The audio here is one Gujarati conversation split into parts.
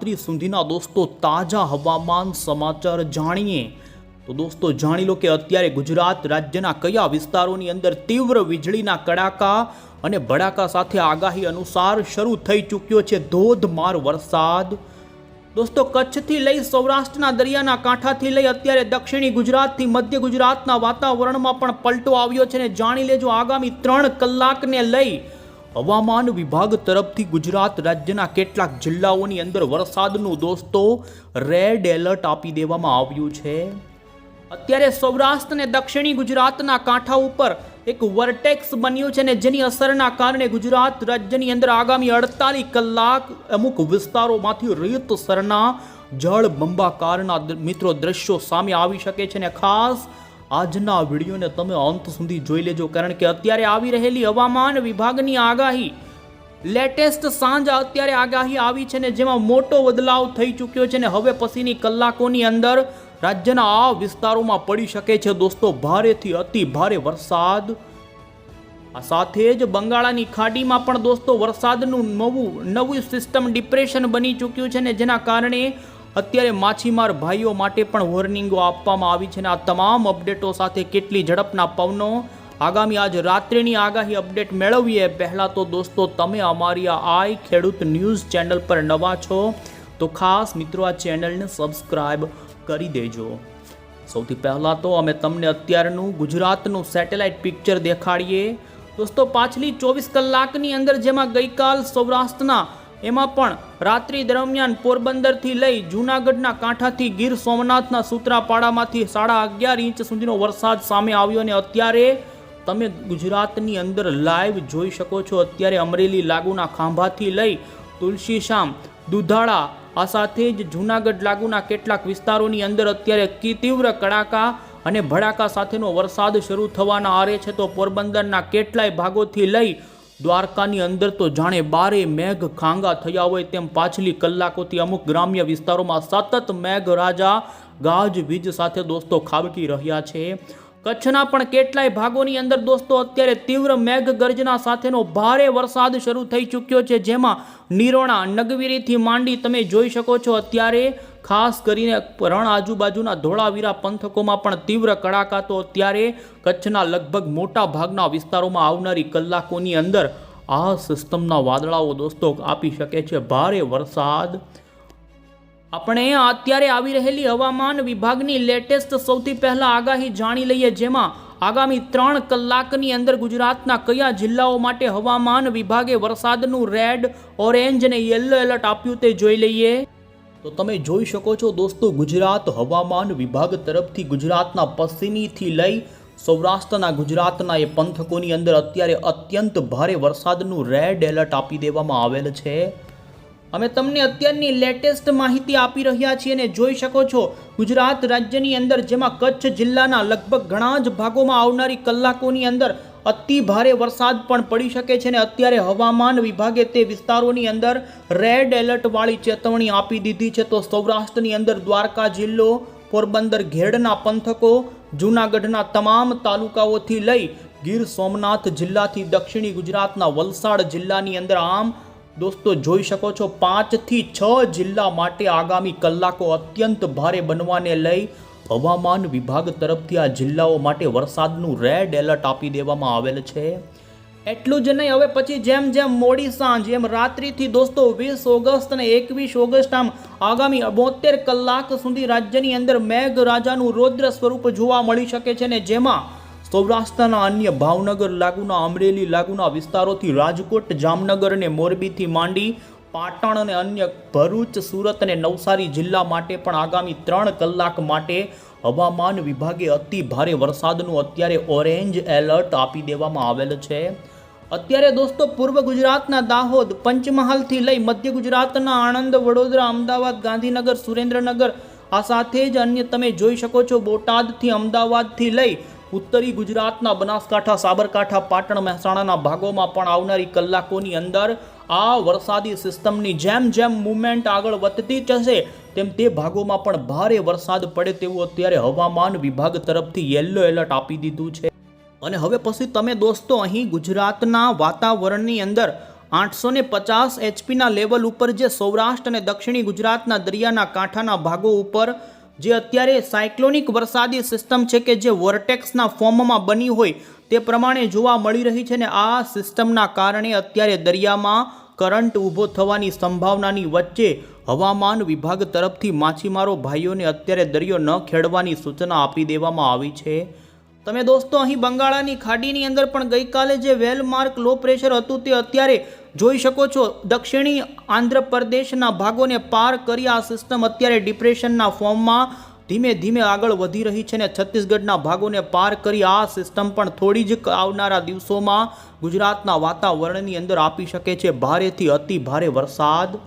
રાત્રિ સુધીના દોસ્તો તાજા હવામાન સમાચાર જાણીએ. તો દોસ્તો જાણી લો કે અત્યારે ગુજરાત રાજ્યના કયા વિસ્તારોની અંદર તીવ્ર વીજળીના કડાકા અને ભડાકા સાથે આગાહી અનુસાર શરૂ થઈ ચૂક્યો છે ધોધમાર વરસાદ. દોસ્તો કચ્છથી લઈ સૌરાષ્ટ્રના દરિયાના કાંઠાથી લઈ અત્યારે દક્ષિણી ગુજરાતથી મધ્ય ગુજરાતના વાતાવરણમાં પણ પલટો આવ્યો છે ને જાણી લેજો આગામી ત્રણ કલાકને લઈ હવામાન વિભાગ તરફથી ગુજરાત રાજ્યના કેટલાક જિલ્લાઓની અંદર વરસાદનું દોસ્તો રેડ એલર્ટ આપી દેવામાં આવ્યું છે. અત્યારે સૌરાષ્ટ્ર અને દક્ષિણી ગુજરાતના કાંઠા ઉપર એક વર્ટેક્સ બન્યું છે ને જેની અસરના કારણે ગુજરાત રાજ્યની અંદર આગામી અડતાલીસ કલાક અમુક વિસ્તારોમાંથી રીતસરના જળ બંબાકારના મિત્રો દ્રશ્યો સામે આવી શકે છે ને ખાસ આજના વિડીયોને તમે અંત સુધી જોઈ લેજો, કારણ કે અત્યારે આવી રહેલી હવામાન વિભાગની આગાહી, લેટેસ્ટ સાંજ અત્યારે આગાહી આવી છે ને જેમાં મોટો બદલાવ થઈ ચૂક્યો છે ને હવે પછીની કલાકોની અંદર રાજ્યના આ વિસ્તારોમાં પડી શકે છે. દોસ્તો, ભારેથી અતિ ભારે વરસાદ. આ સાથે જ બંગાળાની ખાડીમાં પણ દોસ્તો, વરસાદનું નવું નવું સિસ્ટમ ડિપ્રેશન બની ચૂક્યું છે ને જેના કારણે અત્યારે માછીમાર ભાઈઓ માટે પણ વોર્નિંગો આપવામાં આવી છે અને આ તમામ અપડેટો સાથે કેટલી ઝડપના પવનો. આગામી આજ રાત્રિની આગાહી અપડેટ મેળવીએ. પહેલાં તો દોસ્તો, તમે અમારી આઈ ખેડૂત ન્યૂઝ ચેનલ પર નવા છો, તો ખાસ મિત્રો આ ચેનલને સબસ્ક્રાઇબ કરી દેજો. સૌથી પહેલાં તો અમે તમને અત્યારનું ગુજરાતનું સેટેલાઇટ પિક્ચર દેખાડીએ. દોસ્તો, પાછલી ચોવીસ કલાકની અંદર જેમાં ગઈકાલ સૌરાષ્ટ્રના એમાં પણ રાત્રિ દરમિયાન પોરબંદરથી લઈ જૂનાગઢના કાંઠાથી ગીર સોમનાથના સૂત્રાપાડામાંથી સાડા અગિયાર ઇંચ સુધીનો વરસાદ સામે આવ્યો અને અત્યારે તમે ગુજરાતની અંદર લાઈવ જોઈ શકો છો. અત્યારે અમરેલી લાગુના ખાંભાથી લઈ તુલસીશામ દુધાળા, આ સાથે જ જૂનાગઢ લાગુના કેટલાક વિસ્તારોની અંદર અત્યારે તીવ્ર કડાકા અને ભડાકા સાથેનો વરસાદ શરૂ થવાના આરે છે. તો પોરબંદરના કેટલાય ભાગોથી લઈ દ્વારકાની અંદર તો જાણે બારે મેઘ ખાંગા થયા હોય તેમ પાછલી કલાકોથી અમુક ગ્રામ્ય વિસ્તારોમાં સતત મેઘરાજા ગાજ વીજ સાથે દોસ્તો ખાબકી રહ્યા છે. કચ્છના પણ કેટલાય ભાગોની અંદર દોસ્તો અત્યારે તીવ્ર મેઘ ગર્જના સાથેનો ભારે વરસાદ શરૂ થઈ ચૂક્યો છે, જેમાં નિરોણા, નગવીરીથી માંડી તમે જોઈ શકો છો અત્યારે ખાસ કરીને રણ આજુબાજુના ધોળાવીરા પંથકોમાં પણ તીવ્ર કડાકા તો અત્યારે કચ્છના લગભગ મોટા ભાગના વિસ્તારોમાં આવનારી કલાકોની અંદર આ સિસ્ટમના વાદળાઓ દોસ્તો આપી શકે છે ભારે વરસાદ. આપણે અત્યારે આવી રહેલી હવામાન વિભાગની લેટેસ્ટ સૌથી પહેલા આગાહી જાણી લઈએ જેમાં આગામી ત્રણ કલાકની અંદર ગુજરાતના કયા જિલ્લાઓ માટે હવામાન વિભાગે વરસાદનું રેડ, ઓરેન્જ અને યલો એલર્ટ આપ્યું તે જોઈ લઈએ. તો તમે જોઈ શકો છો દોસ્તો, ગુજરાત હવામાન વિભાગ તરફથી ગુજરાતના પશ્ચિમીથી લઈ સૌરાષ્ટ્રના ગુજરાતના એ પંથકોની અંદર અત્યારે અત્યંત ભારે વરસાદનું રેડ એલર્ટ આપી દેવામાં આવેલ છે. અમે તમને અત્યારની લેટેસ્ટ માહિતી આપી રહ્યા છીએ અને જોઈ શકો છો ગુજરાત રાજ્યની અંદર, જેમાં કચ્છ જિલ્લાના લગભગ ઘણા જ ભાગોમાં આવનારી કલાકોની અંદર અતિ ભારે વરસાદ પણ પડી શકે છે ને અત્યારે હવામાન વિભાગે તે વિસ્તારોની અંદર રેડ એલર્ટ વાળી ચેતવણી આપી દીધી છે. તો સૌરાષ્ટ્રની અંદર દ્વારકા જિલ્લો, પોરબંદર ઘેડના પંથકો, જૂનાગઢના તમામ તાલુકાઓથી લઈ ગીર સોમનાથ જિલ્લાથી દક્ષિણી ગુજરાતના વલસાડ જિલ્લાની અંદર આમ દોસ્તો જોઈ શકો છો પાંચથી છ જિલ્લા માટે આગામી કલાકો અત્યંત ભારે બનવાને લઈ હવામાન વિભાગ તરફથી આ જિલ્લાઓ માટે વરસાદનું રેડ એલર્ટ આપી દેવામાં આવેલ છે. એટલું જ નહીં, હવે પછી જેમ જેમ મોડી સાંજ, એમ રાત્રિથી દોસ્તો વીસ ઓગસ્ટ અને એકવીસ ઓગસ્ટ આમ આગામી બોતેર કલાક સુધી રાજ્યની અંદર મેઘ રાજાનું રૌદ્ર સ્વરૂપ જોવા મળી શકે છે ને જેમાં સૌરાષ્ટ્રના અન્ય ભાવનગર લાગુના અમરેલી લાગુના વિસ્તારોથી રાજકોટ, જામનગર અને મોરબીથી માંડી પાટણ અને અન્ય ભરૂચ, સુરત અને નવસારી જિલ્લા માટે પણ આગામી ત્રણ કલાક માટે હવામાન વિભાગે અતિ ભારે વરસાદનું અત્યારે ઓરેન્જ એલર્ટ આપી દેવામાં આવેલ છે. અત્યારે દોસ્તો, પૂર્વ ગુજરાતના દાહોદ, પંચમહાલથી લઈ મધ્ય ગુજરાતના આણંદ, વડોદરા, અમદાવાદ, ગાંધીનગર, સુરેન્દ્રનગર આ સાથે જ અન્ય તમે જોઈ શકો છો, બોટાદથી અમદાવાદથી લઈ ઉત્તરી ગુજરાતના બનાસકાંઠા, સાબરકાંઠા, પાટણ મહેસાણાના ભાગોમાં પણ આવનારી કલાકોની અંદર આ વરસાદી સિસ્ટમની જેમ જેમ મુવમેન્ટ આગળ વધતી જશે, તેમ તે ભાગોમાં પણ ભારે વરસાદ પડે તેવું અત્યારે હવામાન વિભાગ તરફથી યેલો એલર્ટ આપી દીધું છે. અને હવે પછી તમે દોસ્તો અહીં ગુજરાતના વાતાવરણની અંદર આઠસો ને પચાસ એચપીના લેવલ ઉપર જે સૌરાષ્ટ્ર અને દક્ષિણી ગુજરાતના દરિયાના કાંઠાના ભાગો ઉપર જે અત્યારે સાયક્લોનિક વરસાદી સિસ્ટમ છે કે જે વોર્ટેક્સના ફોર્મમાં બની હોય તે પ્રમાણે જોવા મળી રહી છે ને આ સિસ્ટમના કારણે અત્યારે દરિયામાં કરંટ ઊભો થવાની સંભાવનાની વચ્ચે હવામાન વિભાગ તરફથી માછીમારો ભાઈઓને અત્યારે દરિયો ન ખેડવાની સૂચના આપી દેવામાં આવી છે. તમે દોસ્તો, અહીં બંગાળાની ખાડીની અંદર પણ ગઈકાલે જે વેલમાર્ક લો પ્રેશર હતું તે અત્યારે જોઈ શકો છો. દક્ષિણી આંધ્રપ્રદેશના ભાગોને પાર કરી આ સિસ્ટમ અત્યારે ડિપ્રેશનના ફોર્મમાં ધીમે ધીમે આગળ વધી રહી છે ને છત્તીસગઢના ભાગોને પાર કરી આ સિસ્ટમ પણ થોડી જ આવનારા દિવસોમાં ગુજરાતના વાતાવરણની અંદર આપી શકે છે. ભારેથી અતિ ભારે વરસાદ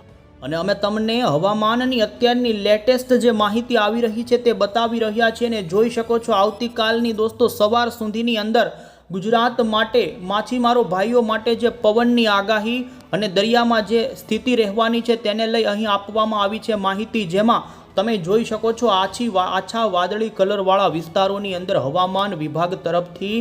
અને અમે તમને હવામાનની અત્યારની લેટેસ્ટ જે માહિતી આવી રહી છે તે બતાવી રહ્યા છીએ અને જોઈ શકો છો આવતીકાલની દોસ્તો સવાર સુધીની અંદર ગુજરાત માટે માછીમારો ભાઈઓ માટે જે પવનની આગાહી અને દરિયામાં જે સ્થિતિ રહેવાની છે તેને લઈ અહીં આપવામાં આવી છે માહિતી જેમાં તમે જોઈ શકો છો આછી આછા વાદળી કલરવાળા વિસ્તારોની અંદર હવામાન વિભાગ તરફથી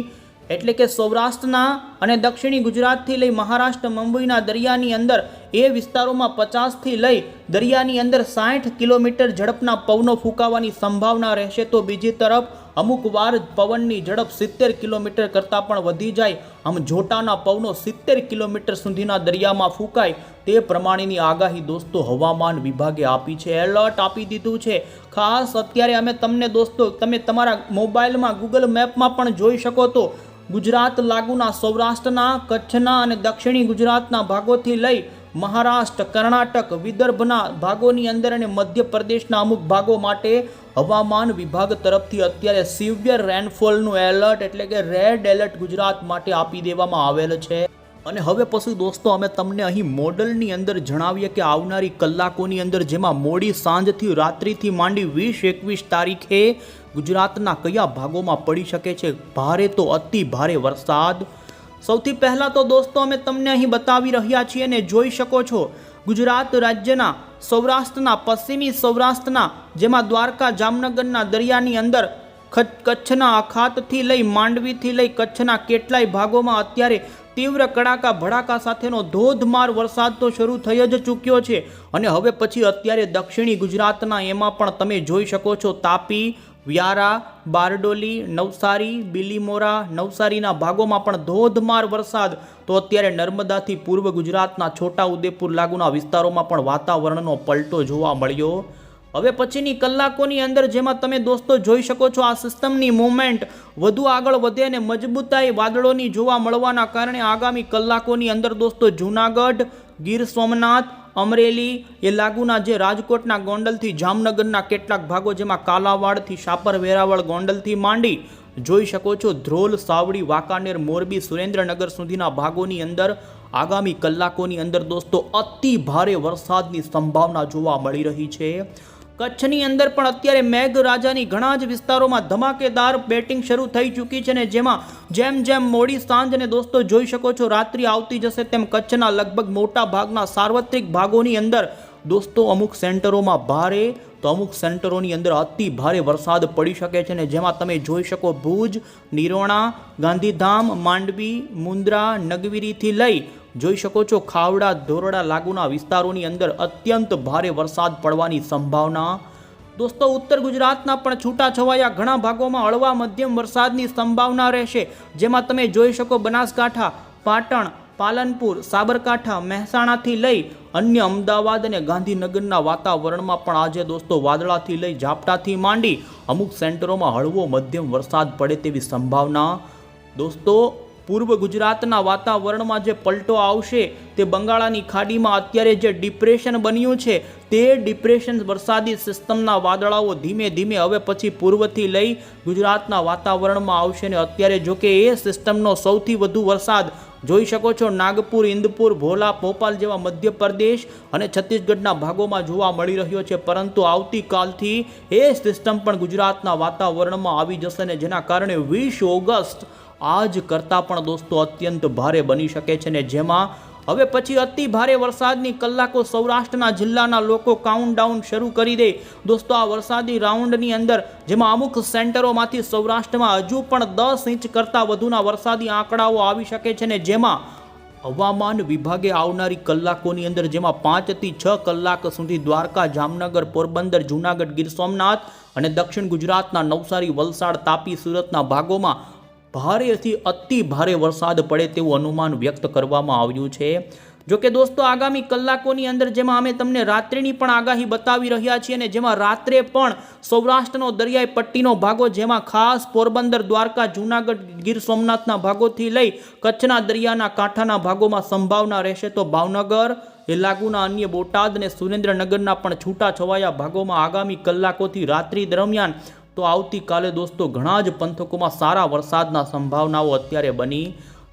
એટલે કે સૌરાષ્ટ્રના અને દક્ષિણી ગુજરાતથી લઈ મહારાષ્ટ્ર, મુંબઈના દરિયાની અંદર એ વિસ્તારોમાં પચાસથી લઈ દરિયાની અંદર સાઠ કિલોમીટર ઝડપના પવનો ફૂંકાવાની સંભાવના રહેશે. તો બીજી તરફ અમુક વાર પવનની ઝડપ સિત્તેર કિલોમીટર કરતાં પણ વધી જાય. આમ જોટાના પવનો સિત્તેર કિલોમીટર સુધીના દરિયામાં ફૂંકાય તે પ્રમાણેની આગાહી દોસ્તો હવામાન વિભાગે આપી છે. એલર્ટ આપી દીધું છે. ખાસ અત્યારે અમે તમને દોસ્તો, તમે તમારા મોબાઈલમાં, ગૂગલ મેપમાં પણ જોઈ શકો તો ગુજરાત લાગુના સૌરાષ્ટ્રના, કચ્છના અને દક્ષિણી ગુજરાતના ભાગોથી લઈ મહારાષ્ટ્ર, કર્ણાટક, વિદર્ભના ભાગોની અંદર અને મધ્યપ્રદેશના અમુક ભાગો માટે હવામાન વિભાગ તરફથી અત્યારે સિવિયર રેનફોલનું એલર્ટ એટલે કે રેડ એલર્ટ ગુજરાત માટે આપી દેવામાં આવેલ છે. અને હવે પછી દોસ્તો, અમે તમને અહીં મોડલની અંદર જણાવીએ કે આવનારી કલાકોની અંદર જેમાં મોડી સાંજથી રાત્રિથી માંડી વીસ એકવીસ તારીખે ગુજરાતના કયા ભાગોમાં પડી શકે છે? ભારે તો અતિ ભારે વરસાદ. સૌથી પહેલાં તો દોસ્તો, અમે તમને અહીં બતાવી રહ્યા છીએ ને જોઈ શકો છો, ગુજરાત રાજ્યના સૌરાષ્ટ્રના, પશ્ચિમી સૌરાષ્ટ્રના, જેમાં દ્વારકા, જામનગરના દરિયાની અંદર કચ્છના અખાતથી લઈ માંડવીથી લઈ કચ્છના કેટલાય ભાગોમાં અત્યારે તીવ્ર કડાકા, ભડાકા સાથેનો ધોધમાર વરસાદ તો શરૂ થઈ જ ચૂક્યો છે. અને હવે પછી અત્યારે દક્ષિણી ગુજરાતના એમાં પણ તમે જોઈ શકો છો તાપી વ્યારા, બારડોલી, નવસારી, બિલીમોરા, નવસારીના ભાગોમાં પણ ધોધમાર વરસાદ. તો અત્યારે નર્મદાથી પૂર્વ ગુજરાતના છોટા ઉદેપુર લાગુના વિસ્તારોમાં પણ વાતાવરણનો પલટો જોવા મળ્યો. હવે પછીની કલાકોની અંદર જેમાં તમે દોસ્તો જોઈ શકો છો, આ સિસ્ટમની મૂવમેન્ટ વધુ આગળ વધે અને મજબૂતાઈ વાદળોની જોવા મળવાના કારણે આગામી કલાકોની અંદર દોસ્તો જૂનાગઢ, ગીર સોમનાથ અમરેલી એ લાગુના જે રાજકોટના ગોંડલથી જામનગરના કેટલાક ભાગો જેમાં કાલાવાડથી શાપર વેરાવળ ગોંડલથી માંડી જોઈ શકો છો ધ્રોલ, સાવડી, વાંકાનેર, મોરબી, સુરેન્દ્રનગર સુધીના ભાગોની અંદર આગામી કલાકોની અંદર દોસ્તો અતિ ભારે વરસાદની સંભાવના જોવા મળી રહી છે. કચ્છની અંદર પણ અત્યારે મેઘરાજાની ઘણા જ વિસ્તારોમાં ધમાકેદાર બેટિંગ શરૂ થઈ ચૂકી છે ને જેમાં જેમ જેમ મોડી સાંજ અને દોસ્તો જોઈ શકો છો, રાત્રિ આવતી જશે તેમ કચ્છના લગભગ મોટા ભાગના સાર્વત્રિક ભાગોની અંદર દોસ્તો અમુક સેન્ટરોમાં ભારે તો અમુક સેન્ટરોની અંદર અતિ ભારે વરસાદ પડી શકે છે ને જેમાં તમે જોઈ શકો ભુજ, નિરોણા, ગાંધીધામ, માંડવી મુન્દ્રા નગવીરીથી લઈ જોઈ શકો છો ખાવડા ધોરડા લાગુના વિસ્તારોની અંદર અત્યંત ભારે વરસાદ પડવાની સંભાવના. દોસ્તો, ઉત્તર ગુજરાતના પણ છૂટાછવાયા ઘણા ભાગોમાં હળવા મધ્યમ વરસાદની સંભાવના રહેશે. જેમાં તમે જોઈ શકો બનાસકાંઠા, પાટણ, પાલનપુર, સાબરકાંઠા, મહેસાણાથી લઈ અન્ય અમદાવાદ અને ગાંધીનગરના વાતાવરણમાં પણ આજે દોસ્તો વાદળાથી લઈ ઝાપટાથી માંડી અમુક સેન્ટરોમાં હળવો મધ્યમ વરસાદ પડે તેવી સંભાવના. દોસ્તો પૂર્વ ગુજરાતના વાતાવરણમાં જે પલટો આવશે તે બંગાળાની ખાડીમાં અત્યારે જે ડિપ્રેશન બન્યું છે, તે ડિપ્રેશન વરસાદી સિસ્ટમના વાદળાઓ ધીમે ધીમે હવે પછી પૂર્વથી લઈ ગુજરાતના વાતાવરણમાં આવશે ને અત્યારે જો કે એ સિસ્ટમનો સૌથી વધુ વરસાદ જોઈ શકો છો નાગપુર, ઇન્દપુર, ભોલા, ભોપાલ જેવા મધ્યપ્રદેશ અને છત્તીસગઢના ભાગોમાં જોવા મળી રહ્યો છે. પરંતુ આવતીકાલથી એ સિસ્ટમ પણ ગુજરાતના વાતાવરણમાં આવી જશે ને જેના કારણે વીસ ઓગસ્ટ આજ કરતાં પણ દોસ્તો અત્યંત ભારે બની શકે છે ને જેમાં હવે પછી અતિ ભારે વરસાદની કલાકો સૌરાષ્ટ્રના જિલ્લાના લોકો કાઉન્ટડાઉન શરૂ કરી દે. દોસ્તો આ વરસાદી રાઉન્ડની અંદર, જેમાં અમુક સેન્ટરોમાંથી સૌરાષ્ટ્રમાં હજુ પણ દસ ઇંચ કરતાં વધુના વરસાદી આંકડાઓ આવી શકે છે ને જેમાં હવામાન વિભાગે આવનારી કલાકોની અંદર, જેમાં પાંચથી છ કલાક સુધી દ્વારકા, જામનગર, પોરબંદર, જૂનાગઢ, ગીર સોમનાથ અને દક્ષિણ ગુજરાતના નવસારી, વલસાડ, તાપી, સુરતના ભાગોમાં ભારેથી અતિ ભારે વરસાદ પડે તેવું અનુમાન વ્યક્ત કરવામાં આવ્યું છે. જો કે દોસ્તો, આગામી કલાકોની અંદર જેમાં અમે તમને રાત્રિની પણ આગાહી બતાવી રહ્યા છીએ અને જેમાં રાત્રે પણ સૌરાષ્ટ્રનો દરિયાઈ પટ્ટીનો ભાગો, જેમાં ખાસ પોરબંદર, દ્વારકા, જૂનાગઢ, ગીર સોમનાથના ભાગોથી લઈ કચ્છના દરિયાના કાંઠાના ભાગોમાં સંભાવના રહેશે તો ભાવનગર, એ લાગુના અન્ય બોટાદ અને સુરેન્દ્રનગરના પણ છૂટા છવાયા ભાગોમાં આગામી કલાકોથી રાત્રિ દરમિયાન તો આવતીકાલે દોસ્તો ઘણા જ પંથકોમાં સારા વરસાદના સંભાવનાઓ અત્યારે બની.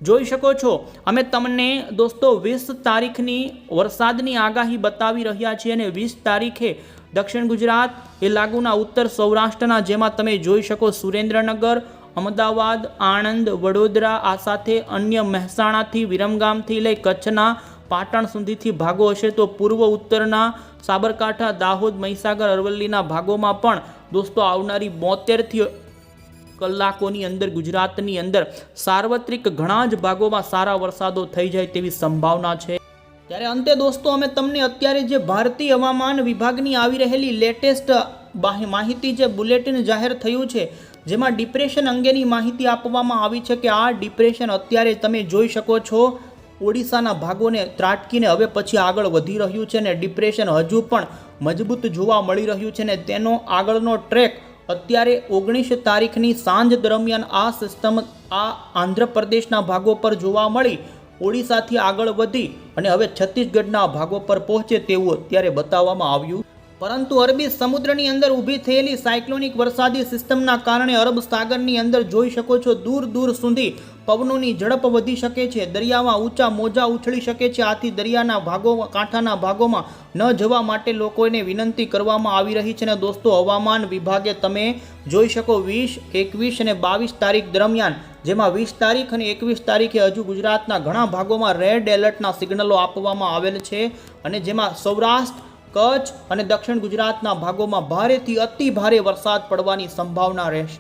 જોઈ શકો છો, અમે તમને દોસ્તો વીસ તારીખની વરસાદની આગાહી બતાવી રહ્યા છીએ અને વીસ તારીખે દક્ષિણ ગુજરાત એ લાગુના ઉત્તર સૌરાષ્ટ્રના જેમાં તમે જોઈ શકો સુરેન્દ્રનગર, અમદાવાદ, આણંદ, વડોદરા, આ સાથે અન્ય મહેસાણાથી, વિરમગામથી લઈ કચ્છના, પાટણ સુધીથી ભાગો હશે તો પૂર્વ ઉત્તરના સાબરકાંઠા, દાહોદ, મહીસાગર, અરવલ્લીના ભાગોમાં પણ દોસ્તો, આવનારી બોતેરથી કલાકોની અંદર, ગુજરાતની અંદર સાર્વત્રિક ઘણા જ ભાગોમાં સારા વરસાદો થઈ જાય તેવી સંભાવના છે. ત્યારે અંતે દોસ્તો, અમે તમને અત્યારે જે ભારતીય હવામાન વિભાગની આવી રહેલી લેટેસ્ટ માહિતી જે બુલેટિન જાહેર થયું છે, જેમાં ડિપ્રેશન અંગેની માહિતી આપવામાં આવી છે કે આ ડિપ્રેશન અત્યારે તમે જોઈ શકો છો. ઓડિશાના ભાગોને ત્રાટકીને હવે પછી આગળ વધી રહ્યું છે ને ડિપ્રેશન હજુ પણ મજબૂત જોવા મળી રહ્યું છે ને તેનો આગળનો ટ્રેક અત્યારે ઓગણીસ તારીખની સાંજ દરમિયાન આ સિસ્ટમ આ આંધ્રપ્રદેશના ભાગો પર જોવા મળી. ઓડિશાથી આગળ વધી અને હવે છત્તીસગઢના ભાગો પર પહોંચે તેવું અત્યારે બતાવવામાં આવ્યું. પરંતુ અરબી સમુદ્રની અંદર ઊભી થયેલી સાયક્લોનિક વરસાદી સિસ્ટમના કારણે અરબ સાગરની અંદર જોઈ શકો છો દૂર દૂર સુધી પવનોની ઝડપ વધી શકે છે. દરિયામાં ઊંચા મોજા ઉછળી શકે છે. આથી દરિયાના ભાગો, કાંઠાના ભાગોમાં ન જવા માટે લોકોને વિનંતી કરવામાં આવી રહી છે. અને દોસ્તો, હવામાન વિભાગે તમે જોઈ શકો વીસ, એકવીસ અને બાવીસ તારીખ દરમિયાન, જેમાં વીસ તારીખ અને એકવીસ તારીખે હજુ ગુજરાતના ઘણા ભાગોમાં રેડ એલર્ટના સિગ્નલો આપવામાં આવેલ છે. અને જેમાં સૌરાષ્ટ્ર કચ્છ અને દક્ષિણ ગુજરાતના ભાગોમાં ભારેથી અતિ ભારે વરસાદ પડવાની સંભાવના રહેશે.